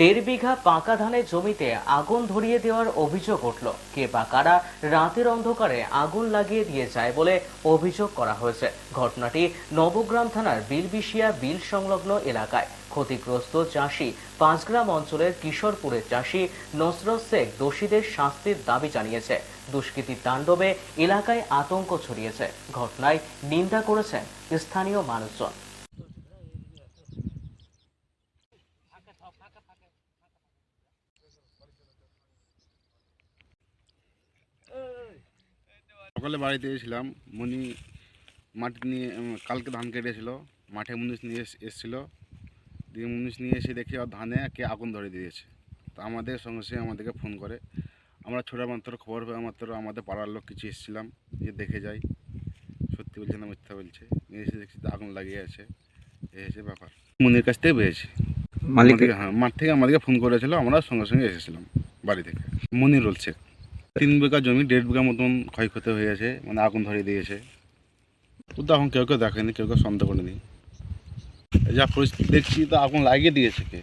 দেড় বিঘা পাকা ধানের জমিতে আগুন ধরিয়ে দেওয়ার অভিযোগ উঠল। কে বা কারা রাতের অন্ধকারে আগুন লাগিয়ে দিয়ে যায় বলে অভিযোগ করা হয়েছে। ঘটনাটি নবগ্রাম থানার বিলবিশিয়া বিল সংলগ্ন এলাকায়। ক্ষতিগ্রস্ত চাষি পাঁচগ্রাম অঞ্চলের কিশোরপুরের চাষি নসরত শেখ দোষীদের শাস্তির দাবি জানিয়েছে। দুষ্কৃতী তাণ্ডবে এলাকায় আতঙ্ক ছড়িয়েছে। ঘটনায় নিন্দা করেছেন স্থানীয় মানুষজন। সকালে বাড়িতে এসেছিলাম। মনি মাটি নিয়ে কালকে ধান কেটেছিল মাঠে মুনিশ নিয়ে এস- এসেছিল। দিয়ে মুনিশ নিয়ে এসে দেখি আর ধানে কে আগুন ধরে দিয়েছে। তো আমাদের সঙ্গে সঙ্গে আমাদেরকে ফোন করে। আমরা ছোটো মাত্র খবর পেয়ে মাত্র আমাদের পাড়ার লোক কিছু এসেছিলাম যে দেখে যাই। সত্যি বলছে না মিথ্যা বলছে? নিয়ে এসে দেখছি আগুন লাগিয়ে আছে। হচ্ছে ব্যাপার। মনির কাছ থেকে পেয়েছি। মালিক হ্যাঁ মাঠ থেকে আমাদেরকে ফোন করেছিল আমরা সঙ্গে সঙ্গে এসেছিলাম বাড়ি থেকে। মনিরুল শেখ তিন বিঘা জমি, দেড় বিঘা মতন ক্ষয়ক্ষতি হয়ে গেছে মানে আগুন ধরিয়ে দিয়েছে। ও তো এখন কেউ কেউ দেখেনি, কেউ কেউ সন্দেহ করেনি। যা পরিস্থিতি দেখছি, তো আগুন লাগিয়ে দিয়েছে কে?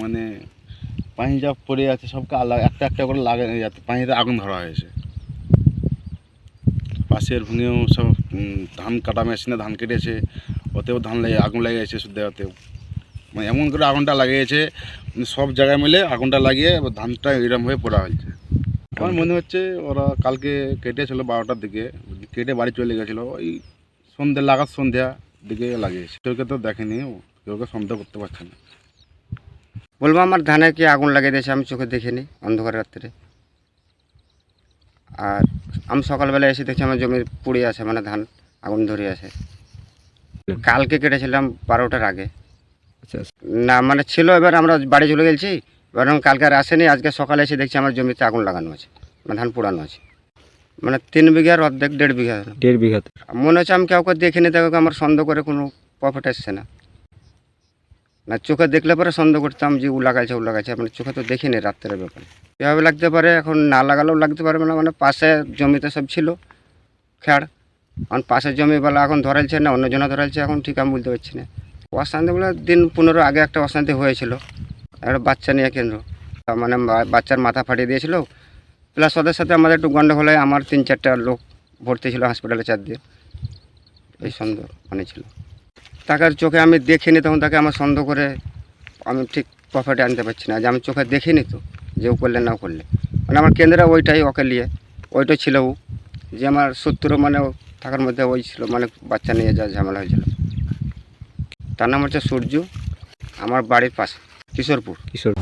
মানে পানি যা পড়ে আছে, সবকে আলাদা একটা একটা করে লাগানো যাতে পানিতে আগুন ধরা হয়েছে। পাশের ভূমিও সব ধান কাটা মেশিনে ধান কেটেছে ওতেও ধান লেগে, আগুন লেগে গেছে শুদ্ধ ওতেও মানে এমন করে আগুনটা লাগিয়েছে মানে সব জায়গায় মিলে আগুনটা লাগিয়ে এবার ধানটা এরম হয়ে পড়া হয়েছে। আমার মনে হচ্ছে ওরা কালকে কেটেছিল বারোটার দিকে কেটে বাড়ি চলে গেছিল ওই সন্ধে লাগার সন্ধ্যা দিকে লাগিয়েছে। কেউকে তো দেখেনি কেউকে সন্দেহ করতে পারছে না। বলব আমার ধানে কি আগুন লাগিয়ে দিয়েছে আমি চোখে দেখিনি অন্ধকার রাত্রে। আর আমি সকালবেলা এসে দেখছি আমার জমি পুড়ে আছে মানে ধান আগুন ধরে আছে। কালকে কেটেছিলাম বারোটার আগে। না মানে ছিল এবার আমরা বাড়ি চলে গেছি। এবার কালকে আর আসেনি আজকে সকালে এসে দেখছি আমার জমিতে আগুন লাগানো আছে মানে ধান পোড়ানো আছে। মানে তিন বিঘার অর্ধেক দেড় বিঘা। দেড় বিঘা মনে হচ্ছে আমি কাউকে দেখিনি দেখো আমার সন্দেহ করে কোনো প্রফিট আসছে না। না চোখে দেখলে পরে সন্দেহ করতাম যে উ লাগাইছে উ লাগাইছে মানে চোখে তো দেখিনি রাত্রের ব্যাপারে। কীভাবে লাগতে পারে এখন না লাগালেও লাগতে পারবে না মানে পাশে জমিতে সব ছিল খেয়ার এখন পাশের জমিবেলা এখন ধরাইছে না অন্য জনা ধরাইছে এখন ঠিক আমি বলতে পারছি না। অশান্তি বলে দিন পনেরো আগে একটা অশান্তি হয়েছিল। একটা বাচ্চা নিয়ে কেন্দ্র। মানে বাচ্চার মাথা ফাটিয়ে দিয়েছিল। প্লাস ওদের সাথে আমাদের একটু গন্ডগোল হয়, আমার তিন চারটা লোক ভর্তি ছিল হসপিটালে চার দিন। এই সন্দেহ মানে ছিল। তাকে চোখে আমি দেখিনি, তখন তাকে আমার সন্দেহ করে আমি ঠিক প্রফিটে আনতে পারছি না। যে আমি চোখে দেখিনি তো, যে ও করলে না করলে। মানে আমার কেন্দ্রে ওইটাই, ওকে নিয়ে। ওইটাই ছিল ও। যে আমার শত্রু মানে থাকার মধ্যে ওই ছিল মানে বাচ্চা নিয়ে যা ঝামেলা হয়েছিল। তার নাম হচ্ছে সূর্য আমার বাড়ির পাশে কিশোরপুর। কিশোর